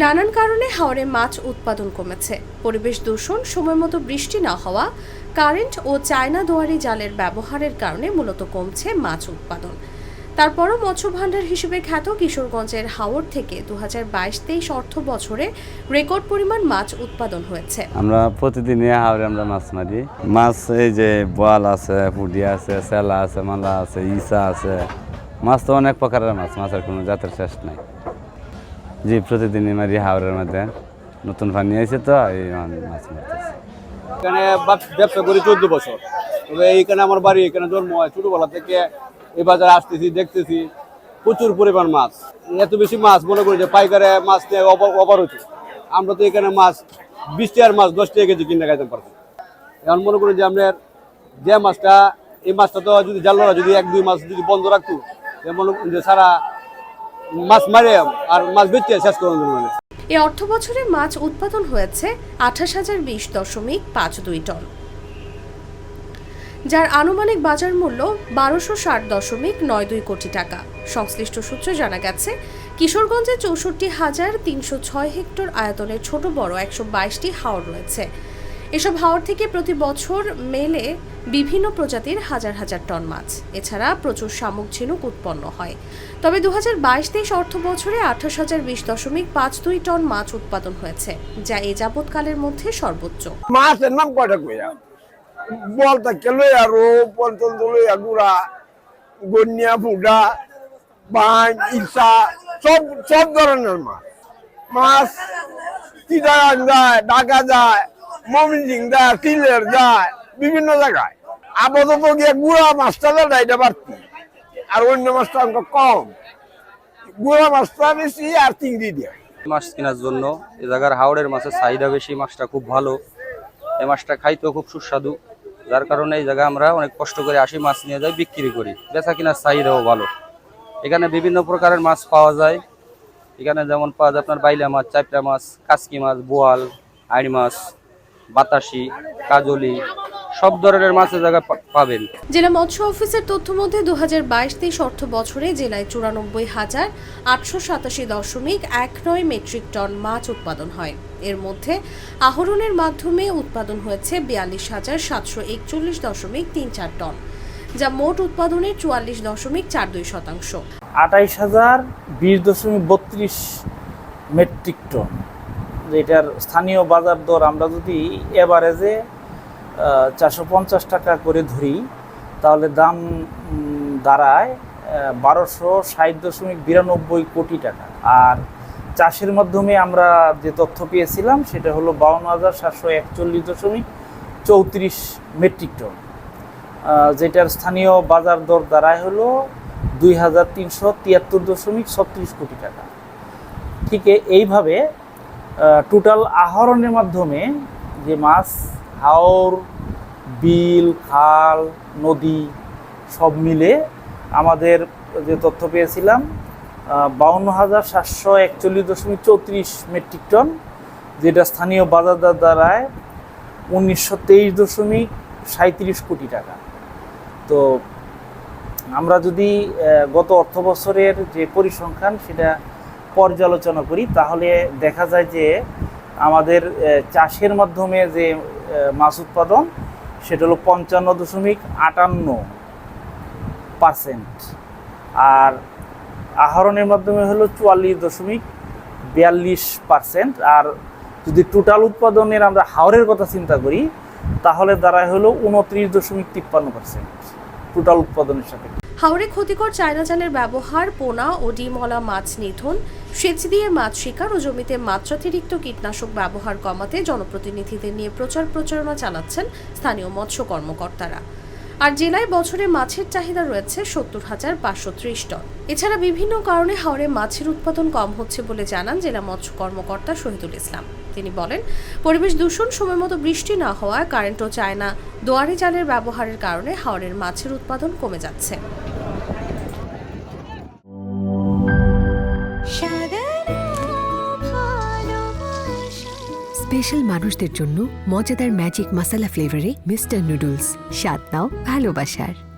নানান কারণে হাওরে মাছ উৎপাদন কমেছে। পরিবেশ দূষণ সময়মতো বৃষ্টি না হওয়া কারেন্ট ও চায়না দোয়ারি জালের ব্যবহারের কারণে মূলত কমছে মাছ উৎপাদন। তারপরও মৎস্য ভাণ্ডার হিসেবে খ্যাত কিশোরগঞ্জের হাওর থেকে দু হাজার বাইশ তেইশ অর্থ বছরে রেকর্ড পরিমাণ মাছ উৎপাদন হয়েছে। আমরা প্রতিদিনই হাওড়ে আমরা মাছ মারি। মাছ এই যে বোয়াল আছে পুডি আছে সেলা আছে মালা আছে ইসা আছে। মাছ তো অনেক প্রকারের মাছ মাছের কোনো জাতের শেষ নাই। জি, প্রতিদিনই মারি হাওড়ের মধ্যে। নতুন পানি আছে তো, এই মাছ মারতেছি। এখানে ব্যবসা করি চোদ্দ বছর। তবে এইখানে আমার বাড়ি, এখানে জন্ম হয় ছোটবেলা থেকে। এই বাজারে আসতেছি, দেখতেছি প্রচুর পরিমাণ মাছ। এত বেশি মাছ মনে করি যে পাইকারে মাছ নিয়ে হচ্ছে। আমরা তো এখানে মাছ, বিশ টাকার মাছ, দশ টাকা কেজি কিনে খাইতে পারছি এখন মনে করি যে আপনার যে মাছটা, এই মাছটা তো যদি জানলা যদি এক, দুই মাস যদি বন্ধ রাখতো করি যে সারা মাছ মারে আর মাছ বেচে শেষ করে দেবে মানে। এ অর্থ বছরে মাছ উৎপাদন হয়েছে আঠাশ হাজার বিশ দশমিক পাঁচ দুই টন। যার আনুমানিক বাজার মূল্য বারোশো ষাট দশমিক নয় দুই কোটি টাকা। সংশ্লিষ্ট সূত্রে জানা গেছে, কিশোরগঞ্জে চৌষট্টি হাজার তিনশো ছয় হেক্টর আয়তনের ছোট বড় একশো বাইশটি হাওর রয়েছে। এসব হাওর থেকে প্রতি বছর মেলে বিভিন্ন প্রজাতির হাজার হাজার টন মাছ। এছাড়া প্রচুর শামুক, ঝিনুক উৎপন্ন হয়। তবে দু হাজার বাইশ তেইশ অর্থ বছরে আঠাশ হাজার বিশ দশমিক পাঁচ দুই টন মাছ উৎপাদন হয়েছে, যা এ যাবৎকালের মধ্যে সর্বোচ্চ। মাছের নাম কয়টা কইয়া? বলতা কেলো আরও পন্তল লইয়া গুড়া বান ইসা, সব সব ধরনের মাছ। মাছ চিটাগাং যায় যায় মমিনসিং যায় সিলেট যায়, বিভিন্ন জায়গায়। আপাতত গিয়ে গুড়া মাছটা না এটা বাড়তি, আর অন্য মাছটা অঙ্ক কম। গুড়া মাছটা বেশি আর চিংড়ি দিয়ে। মাছ কেনার জন্য এ জায়গার হাওড়ের মাছের চাহিদা বেশি, মাছটা খুব ভালো। এই মাছটা খাইতেও খুব সুস্বাদু। যার কারণে এই জায়গায় আমরা অনেক কষ্ট করে আসি, মাছ নিয়ে যাই, বিক্রি করি। বেচা কেনার চাহিদাও ভালো। এখানে বিভিন্ন প্রকারের মাছ পাওয়া যায়। এখানে যেমন পাওয়া যায় আপনার বাইলা মাছ চাপড়া মাছ, কাসকি মাছ, বোয়াল আড়ি মাছ বাতাসি কাজলি সব ধরনের মাছ এ জায়গায় পা- পাবেন। জেলা মৎস্য অফিসের তথ্য মধ্যে দু হাজার বাইশ তেইশ অর্থ বছরে জেলায় চুরানব্বই হাজার আটশো সাতাশি দশমিক এক নয় মেট্রিক টন মাছ উৎপাদন হয়। এর মধ্যে আহরণের মাধ্যমে উৎপাদন হয়েছে বিয়াল্লিশ হাজার সাতশো একচল্লিশ দশমিক তিন চার টন যা মোট উৎপাদনের চুয়াল্লিশ দশমিক চার দুই শতাংশ। আটাইশ হাজার বিশ দশমিক বত্রিশ মেট্রিক টন। এটার স্থানীয় বাজার দর আমরা যদি এভারেজে চারশো পঞ্চাশ টাকা করে ধরি, তাহলে দাম দাঁড়ায় বারোশো ষাট দশমিক বিরানব্বই কোটি টাকা। আর চাষের মাধ্যমে আমরা যে তথ্য পেয়েছিলাম, সেটা হলো বাউন্ন হাজার সাতশো একচল্লিশ দশমিক চৌত্রিশ মেট্রিক টন। যেটার স্থানীয় বাজার দর দাঁড়ায় হলো দুই হাজার তিনশো তিয়াত্তর দশমিক ছত্রিশ কোটি টাকা। ঠিক এইভাবে টোটাল আহরণের মাধ্যমে যে মাছ, হাওর, বিল, খাল, নদী সব মিলে আমাদের যে তথ্য পেয়েছিলাম বাউন্ন হাজার সাতশো একচল্লিশ দশমিক চৌত্রিশ মেট্রিক টন, যেটা স্থানীয় বাজারদার দ্বারায় উনিশশো তেইশ দশমিক সাঁত্রিশ কোটি টাকা। তো আমরা যদি গত অর্থ বছরের যে পরিসংখ্যান, সেটা পর্যালোচনা করি, তাহলে দেখা যায় যে আমাদের চাষের মাধ্যমে যে মাছ উৎপাদন, সেটা হলো পঞ্চান্ন দশমিক আটান্ন পার্সেন্ট। আর আহরণের মাধ্যমে হলো চুয়াল্লিশ দশমিক বিয়াল্লিশ পার্সেন্ট। আর যদি টোটাল উৎপাদনের আমরা হাওরের কথা চিন্তা করি, তাহলে দাঁড়ায় হলো উনত্রিশ দশমিক তিপ্পান্ন পার্সেন্ট টোটাল উৎপাদনের সাথে হাওড়ে ক্ষতিকর চায়না জালের ব্যবহার, পোনা ও ডিমলা মাছ নিধন, সেচ দিয়ে মাছ শিকার ও জমিতে মাত্রাতিরিক্ত কীটনাশক ব্যবহার কমাতে জনপ্রতিনিধিদের নিয়ে প্রচার প্রচারণা চালাচ্ছেন স্থানীয় মৎস্য কর্মকর্তারা। আর জেলায় বছরে মাছের চাহিদা রয়েছে সত্তর হাজার পাঁচশো ত্রিশ টন। এছাড়া বিভিন্ন কারণে হাওড়ে মাছের উৎপাদন কম হচ্ছে বলে জানান জেলা মৎস্য কর্মকর্তা শহীদুল ইসলাম। তিনি বলেন, পরিবেশ দূষণ সময়মতো বৃষ্টি না হওয়ায় কারেন্ট ও চায়না দোয়ারি জালের ব্যবহারের কারণে হাওড়ের মাছের উৎপাদন কমে যাচ্ছে। স্পেশাল মানুষদের জন্য মজাদার ম্যাজিক মাসালা ফ্লেভারে মিস্টার নুডলস। স্বাদ নাও ভালোবাসার।